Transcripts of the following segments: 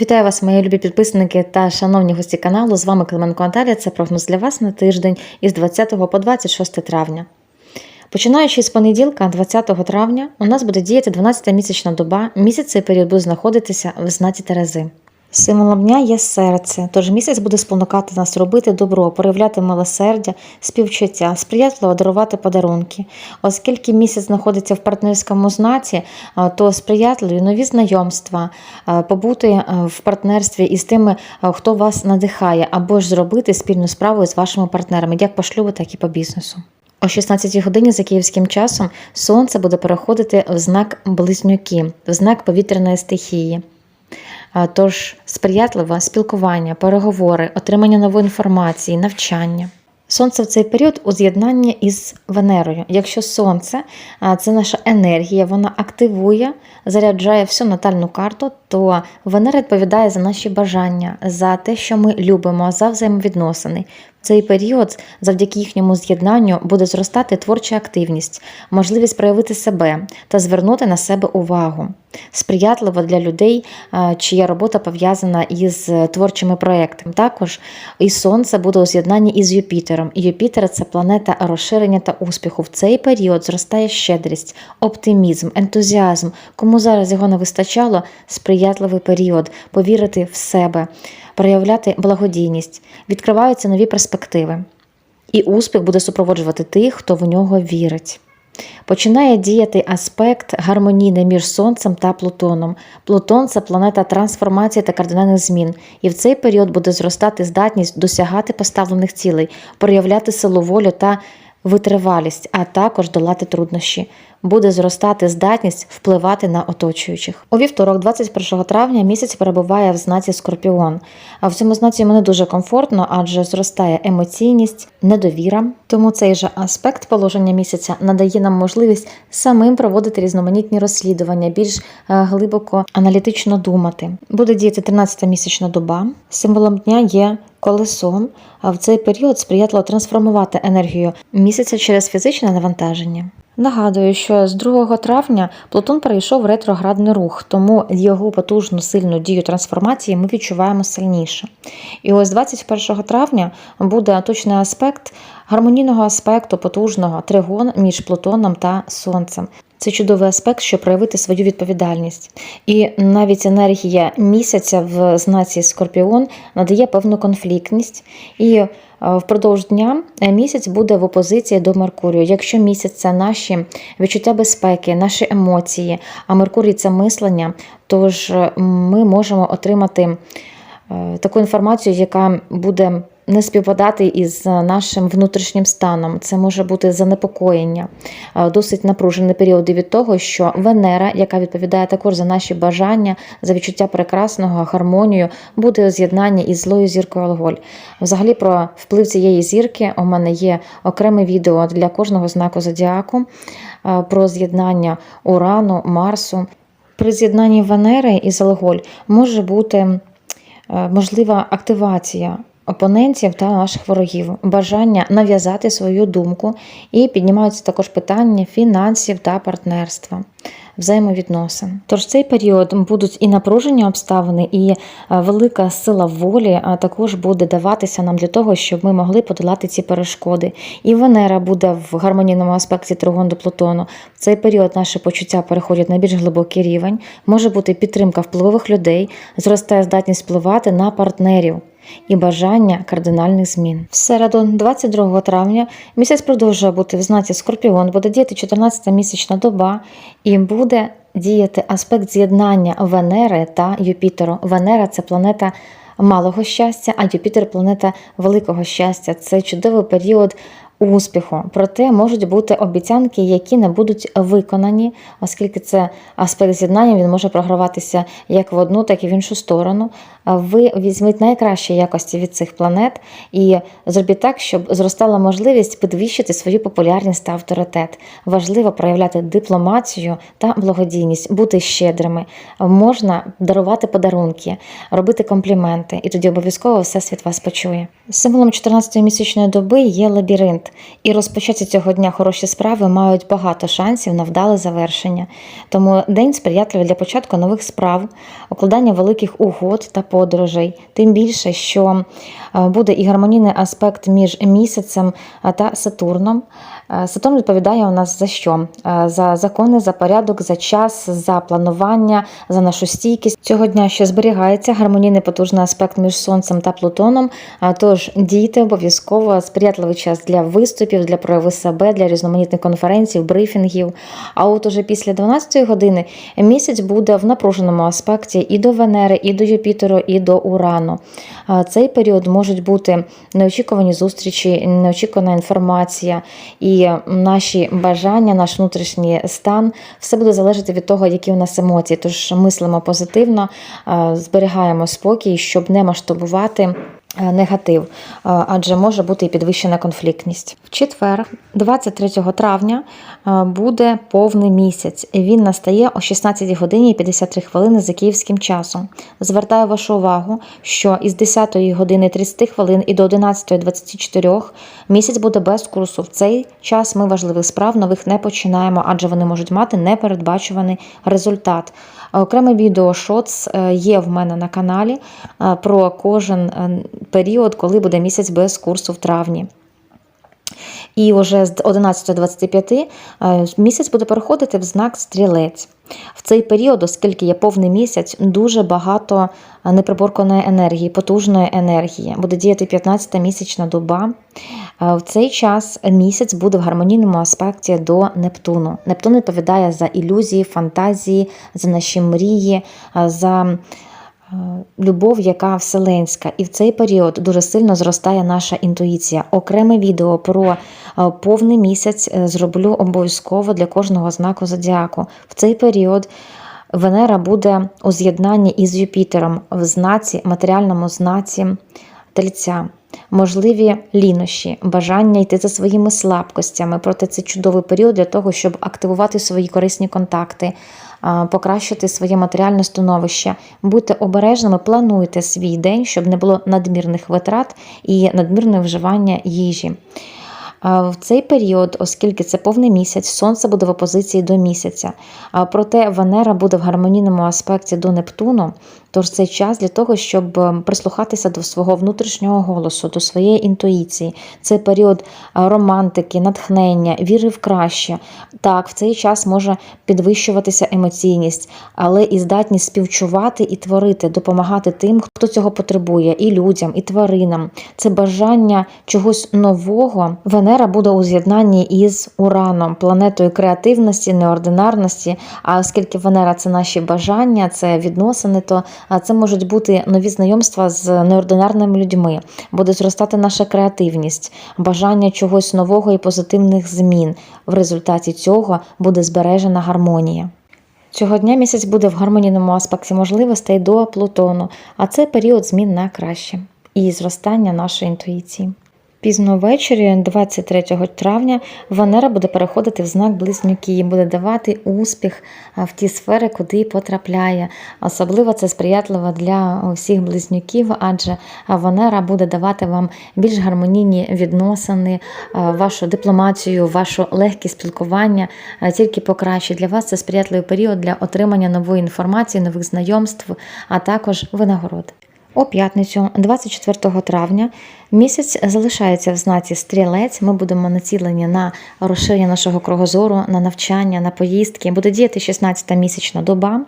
Вітаю вас, мої любі підписники та шановні гості каналу. З вами Клименко Наталія. Це прогноз для вас на тиждень із 20 по 26 травня. Починаючи з понеділка, 20 травня, у нас буде діяти 12-та місячна доба. Місяць цей період буде знаходитися в знаті Терези. Символом дня є серце, тож місяць буде спонукати нас робити добро, проявляти милосердя, співчуття, сприятливо дарувати подарунки. Оскільки місяць знаходиться в партнерському знаці, то сприятливі нові знайомства, побути в партнерстві із тими, хто вас надихає, або ж зробити спільну справу з вашими партнерами, як по шлюбу, так і по бізнесу. О 16 годині за київським часом сонце буде переходити в знак близнюки, в знак повітряної стихії. Тож сприятливе спілкування, переговори, отримання нової інформації, навчання. Сонце в цей період у з'єднанні із Венерою. Якщо сонце це наша енергія, вона активує, заряджає всю натальну карту, то Венера відповідає за наші бажання, за те, що ми любимо, за взаємовідносини. В цей період, завдяки їхньому з'єднанню, буде зростати творча активність, можливість проявити себе та звернути на себе увагу. Сприятливо для людей, чия робота пов'язана із е, творчими проектами. Також і сонце буде у з'єднанні із Юпітером. Юпітер це планета розширення та успіху. В цей період зростає щедрість, оптимізм, ентузіазм. Кому зараз його не вистачало, сприятливий період, повірити в себе, проявляти благодійність, відкриваються нові перспективи. І успіх буде супроводжувати тих, хто в нього вірить. Починає діяти аспект гармонійний між Сонцем та Плутоном. Плутон це планета трансформації та кардинальних змін, і в цей період буде зростати здатність досягати поставлених цілей, проявляти силу волю та витривалість, а також долати труднощі. Буде зростати здатність впливати на оточуючих. У вівторок, 21 травня, місяць перебуває в знаці Скорпіон. А в цьому знаці мене дуже комфортно, адже зростає емоційність, недовіра. Тому цей же аспект положення місяця надає нам можливість самим проводити різноманітні розслідування, більш е, глибоко аналітично думати. Буде діяти 13-та місячна доба. Символом дня є колесо, а в цей період сприятливо трансформувати енергію місяця через фізичне навантаження. Нагадую, що з 2 травня Плутон перейшов ретроградний рух, тому його потужну сильну дію трансформації ми відчуваємо сильніше. І ось 21 травня буде точний аспект гармонійного аспекту потужного тригон між Плутоном та Сонцем. Це чудовий аспект, щоб проявити свою відповідальність. І навіть енергія місяця в знаці Скорпіон надає певну конфліктність. І е, впродовж дня е, місяць буде в опозиції до Меркурію. Якщо місяць це наші відчуття безпеки, наші емоції, а Меркурій це мислення, то ж ми можемо отримати е, таку інформацію, яка буде не співпадати із нашим внутрішнім станом. Це може бути занепокоєння, е, досить напружені періоди від того, що Венера, яка відповідає також за наші бажання, за відчуття прекрасного, гармонію, буде у з'єднанні із злою зіркою Алголь. Взагалі, про вплив цієї зірки у мене є окреме відео для кожного знаку зодіаку е, про з'єднання Урану, Марсу. При з'єднанні Венери із Алголь може бути е, можлива активація опонентів та наших ворогів, бажання нав'язати свою думку, і піднімаються також питання фінансів та партнерства, взаємовідносин. Тож цей період будуть і напружені обставини, і е, велика сила волі також буде даватися нам для того, щоб ми могли подолати ці перешкоди. І Венера буде в гармонійному аспекті тригон до Плутону. В цей період наші почуття переходять на більш глибокий рівень, може бути підтримка впливових людей, зростає здатність впливати на партнерів і бажання кардинальних змін. В середу, 22 травня, місяць продовжує бути в знаці Скорпіон, буде діяти 14-та місячна доба і буде діяти аспект з'єднання Венери та Юпітеру. Венера це планета. Малого щастя, а Юпітер планета великого щастя. Це чудовий період успіху. Проте можуть бути обіцянки, які не будуть виконані, оскільки це аспект з'єднання, він може програватися як в одну, так і в іншу сторону. Ви візьміть найкращі якості від цих планет і зробіть так, щоб зростала можливість підвищити свою популярність та авторитет. Важливо проявляти дипломатію та благодійність, бути щедрими. Можна дарувати подарунки, робити компліменти, і тоді обов'язково всесвіт вас почує. Символом 14-ї місячної доби є лабіринт, і розпочаті цього дня хороші справи мають багато шансів на вдале завершення. Тому день сприятливий для початку нових справ, укладання великих угод та подорожей. Тим більше, що е, буде і гармонійний аспект між місяцем е, та Сатурном. Е, Сатурн відповідає у нас за що? Е, За закони, за порядок, за час, за планування, за нашу стійкість. Цього дня ще зберігається гармонійний потужний аспект між Сонцем та Плутоном. Тож дійте обов'язково сприятливий час для виступів, для прояви себе, для різноманітних конференцій, брифінгів. А от уже після 12-ї години місяць буде в напруженому аспекті і до Венери, і до Юпітеру, і до Урану. Цей період можуть бути неочікувані зустрічі, неочікувана інформація і наші бажання, наш внутрішній стан все буде залежати від того, які у нас емоції. Тож мислимо позитивно, е, зберігаємо спокій, щоб не масштабувати. Е, Негатив, е, адже може бути і підвищена конфліктність. В четвер, 23 травня, е, буде повний місяць. Він настає о 16 годині і 53 хвилини за київським часом. Звертаю вашу увагу, що із 10 години 30 хвилин і до 11.24 місяць буде без курсу. В цей час ми важливих справ нових не починаємо, адже вони можуть мати непередбачуваний результат. Окреме відео шоц е, є в мене на каналі е, про кожен е, період, коли буде місяць без курсу в травні. І вже з 11.25 е, місяць буде переходити в знак стрілець. В цей період, оскільки є повний місяць, дуже багато е, неприборканої енергії, потужної енергії. Буде діяти 15-та місячна доба. Е, В цей час місяць буде в гармонійному аспекті до Нептуну. Нептун відповідає за ілюзії, фантазії, за наші мрії, за любов, яка вселенська. І в цей період дуже сильно зростає наша інтуїція. Окреме відео про е, повний місяць е, зроблю обов'язково для кожного знаку зодіаку. В цей період. Венера буде у з'єднанні із Юпітером в знаці, матеріальному знаці тельця. Можливі лінощі, бажання йти за своїми слабкостями. Проте це чудовий період для того, щоб активувати свої корисні контакти, покращити своє матеріальне становище. Будьте обережними, плануйте свій день, щоб не було надмірних витрат і надмірне вживання їжі. В цей період, оскільки це повний місяць, сонце буде в опозиції до місяця. Проте Венера буде в гармонійному аспекті до Нептуну. Тож це час для того, щоб ем, прислухатися до свого внутрішнього голосу, до своєї інтуїції. Це період романтики, натхнення, віри в краще. Так, в цей час може підвищуватися емоційність, але і здатність співчувати і творити, допомагати тим, хто цього потребує, і людям, і тваринам. Це бажання чогось нового. Венера буде у з'єднанні із Ураном, планетою креативності, неординарності. А оскільки Венера це наші бажання, це відносини, то це можуть бути нові знайомства з неординарними людьми. Буде зростати наша креативність, бажання чогось нового і позитивних змін. В результаті цього буде збережена гармонія. Цього дня місяць буде в гармонійному аспекті можливостей до Плутону, а це період змін на краще і зростання нашої інтуїції. Пізно ввечері, 23 травня, Венера буде переходити в знак близнюки і буде давати успіх в ті сфери, куди потрапляє. Особливо це сприятливо для всіх близнюків, адже Венера буде давати вам більш гармонійні відносини, вашу дипломатію, вашу легкість спілкування тільки покраще. Для вас це сприятливий період для отримання нової інформації, нових знайомств, а також винагород. У п'ятницю, 24 травня, місяць залишається в знаці стрілець. Ми будемо націлені на розширення нашого кругозору, на навчання, на поїздки. Буде діяти 16-та місячна доба.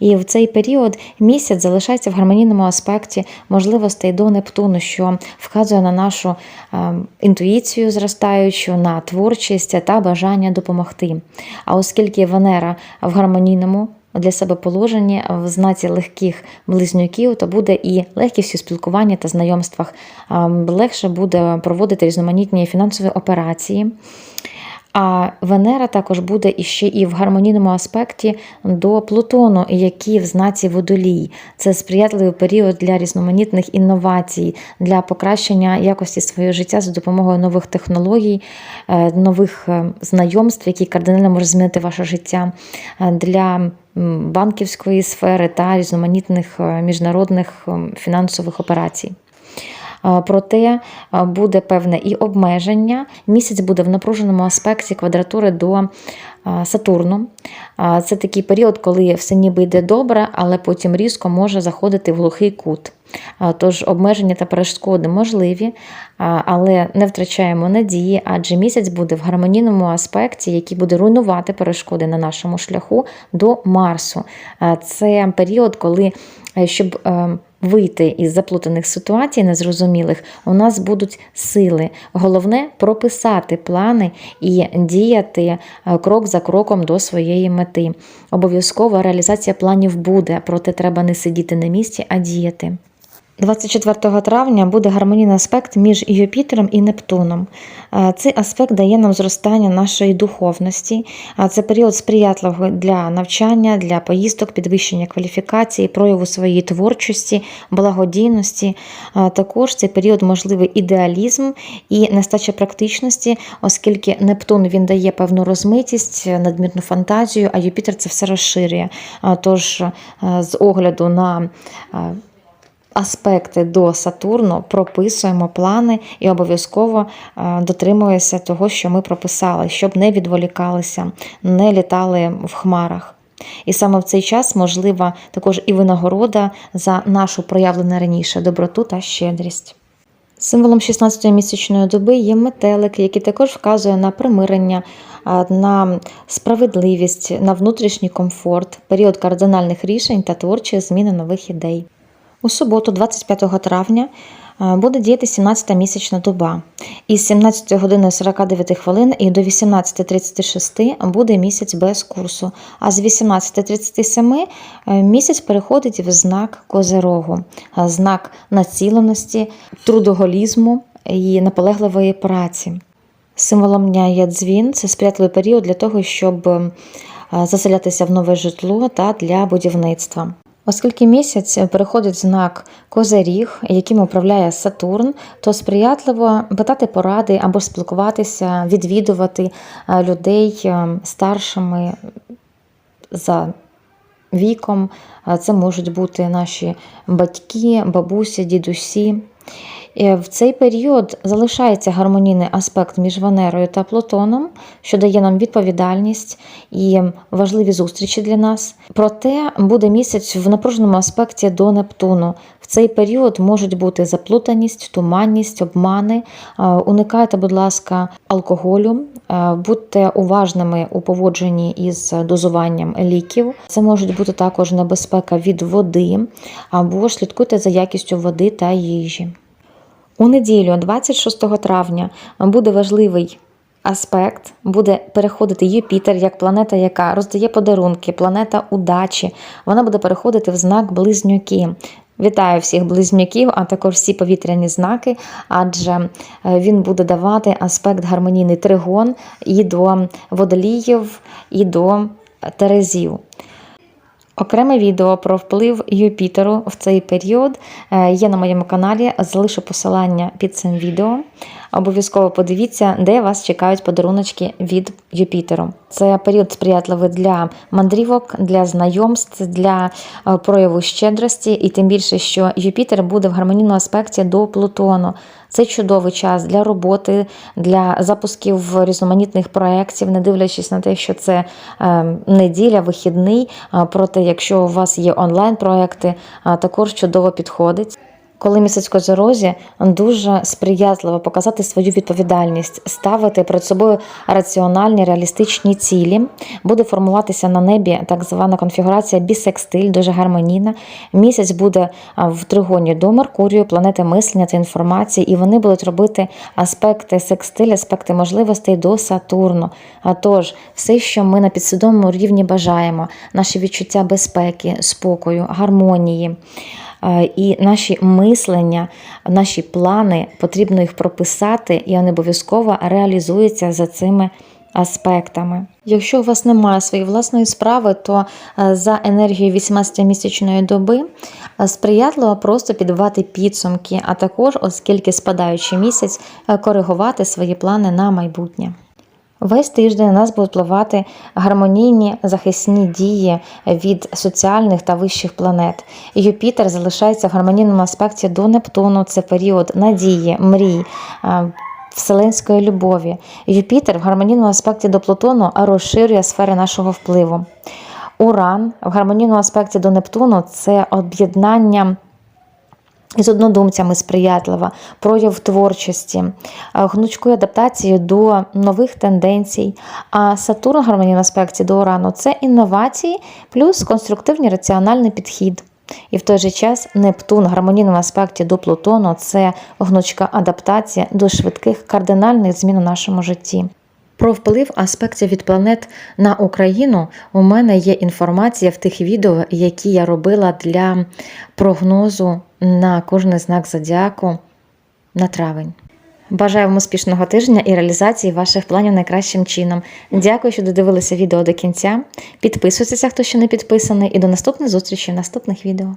І в цей період місяць залишається в гармонійному аспекті можливостей до Нептуну, що вказує на нашу е, інтуїцію зростаючу, на творчість та бажання допомогти. А оскільки Венера в гармонійному для себе положені в знаці легких близнюків, то буде і легкість у спілкуванні та знайомствах. Легше буде проводити різноманітні фінансові операції. А Венера також буде іще і в гармонійному аспекті до Плутону, який в знаці водолій. Це сприятливий період для різноманітних інновацій, для покращення якості свого життя за допомогою нових технологій, е, нових е, знайомств, які кардинально можуть змінити ваше життя е, для банківської сфери та різноманітних міжнародних фінансових операцій. Проте буде певне і обмеження. Місяць буде в напруженому аспекті квадратури до Сатурну. Це такий період, коли все ніби йде добре, але потім різко може заходити в глухий кут. Тож обмеження та перешкоди можливі, але не втрачаємо надії, адже місяць буде в гармонійному аспекті, який буде руйнувати перешкоди на нашому шляху до Марсу. Це період, коли е, щоб е, вийти із заплутаних ситуацій незрозумілих, у нас будуть сили. Головне прописати плани і діяти е, крок за кроком до своєї мети. Обов'язково реалізація планів буде, проте треба не сидіти на місці, а діяти. 24 травня буде гармонійний аспект між Юпітером і Нептуном. Е, Цей аспект дає нам зростання нашої духовності. А Це період сприятливий для навчання, для поїздок, підвищення кваліфікації, прояву своєї творчості, благодійності. Також цей період можливий ідеалізм і нестача практичності, оскільки Нептун він дає певну розмитість, надмірну фантазію, а Юпітер це все розширює. Тож, е, з огляду на е, аспекти до Сатурну, прописуємо плани і обов'язково е, дотримуємося того, що ми прописали, щоб не відволікалися, не літали в хмарах. І саме в цей час можлива також і винагорода за нашу проявлену раніше доброту та щедрість. Символом 16-ї місячної доби є метелик, який також вказує на примирення, на справедливість, на внутрішній комфорт, період кардинальних рішень та творчих зміни нових ідей. У суботу, 25 травня, е, буде діяти 17-та місячна доба. Із 17 години 49 хвилин і до 18.36 буде місяць без курсу, а з 18.37 е, місяць переходить в знак Козерогу, е, знак націленості, трудоголізму і наполегливої праці. Символом дня є дзвін це сприятливий період для того, щоб заселятися в нове житло та для будівництва. Оскільки місяць переходить знак Козиріг, яким управляє Сатурн, то сприятливо питати поради або спілкуватися, відвідувати е, людей е, старшими за віком. Е, Це можуть бути наші батьки, бабусі, дідусі. Е, В цей період залишається гармонійний аспект між Венерою та Плутоном, що дає нам відповідальність і важливі зустрічі для нас. Проте буде місяць в напруженому аспекті до Нептуну. В цей період можуть бути заплутаність, туманність, обмани. Е, Уникайте, будь ласка, алкоголю, е, будьте уважними у поводженні із дозуванням ліків. Це можуть бути також небезпека від води, або слідкуйте за якістю води та їжі. У неділю, 26 травня, буде важливий аспект, буде переходити Юпітер як планета, яка роздає подарунки, планета удачі. Вона буде переходити в знак близнюки. Вітаю всіх близнюків, а також всі повітряні знаки, адже е, він буде давати аспект гармонійний тригон і до водоліїв, і до терезів. Окреме відео про вплив Юпітеру в цей період е, є на моєму каналі. Залишу посилання під цим відео. Обов'язково подивіться, де вас чекають подаруночки від Юпітеру. Це період сприятливий для мандрівок, для знайомств, для е, прояву щедрості, і тим більше, що Юпітер буде в гармонійному аспекті до Плутону. Це чудовий час для роботи, для запусків різноманітних проєктів, не дивлячись на те, що це е, неділя, вихідний. Проте, якщо у вас є онлайн-проекти, також чудово підходить. Коли місяць козорозі дуже сприятливо показати свою відповідальність, ставити перед собою раціональні реалістичні цілі, буде формуватися на небі так звана конфігурація бісекстиль, дуже гармонійна. Місяць буде в тригоні до Меркурію, планети мислення та інформації, і вони будуть робити аспекти секстиль, аспекти можливостей до Сатурну. А тож, все, що ми на підсвідомому рівні бажаємо, наші відчуття безпеки, спокою, гармонії. І наші мислення, наші плани потрібно їх прописати, і вони обов'язково реалізуються за цими аспектами. Якщо у вас немає своєї власної справи, то е, за енергією 18-місячної доби е, сприятливо просто підбивати підсумки, а також, оскільки спадаючий місяць, е, коригувати свої плани на майбутнє. Весь тиждень на нас будуть впливати гармонійні захисні дії від соціальних та вищих планет. Юпітер залишається в гармонійному аспекті до Нептуну. Це період надії, мрій. е, Вселенської любові. Юпітер в гармонійному аспекті до Плутону розширює сфери нашого впливу. Уран в гармонійному аспекті до Нептуну це об'єднання з однодумцями сприятлива, прояв творчості, е, гнучкою адаптацією до нових тенденцій. А Сатурн в гармонійному аспекті до Урану це інновації плюс конструктивний раціональний підхід. І в той же час Нептун в гармонійному аспекті до Плутону це гнучка адаптація до швидких кардинальних змін у нашому житті. Про вплив аспектів від планет на Україну у мене є інформація в тих відео, які я робила для прогнозу на кожний знак зодіаку на травень. Бажаю вам успішного тижня і реалізації ваших планів найкращим чином. Дякую, що додивилися відео до кінця. Підписуйтеся, хто ще не підписаний, і до наступних зустрічей в наступних відео.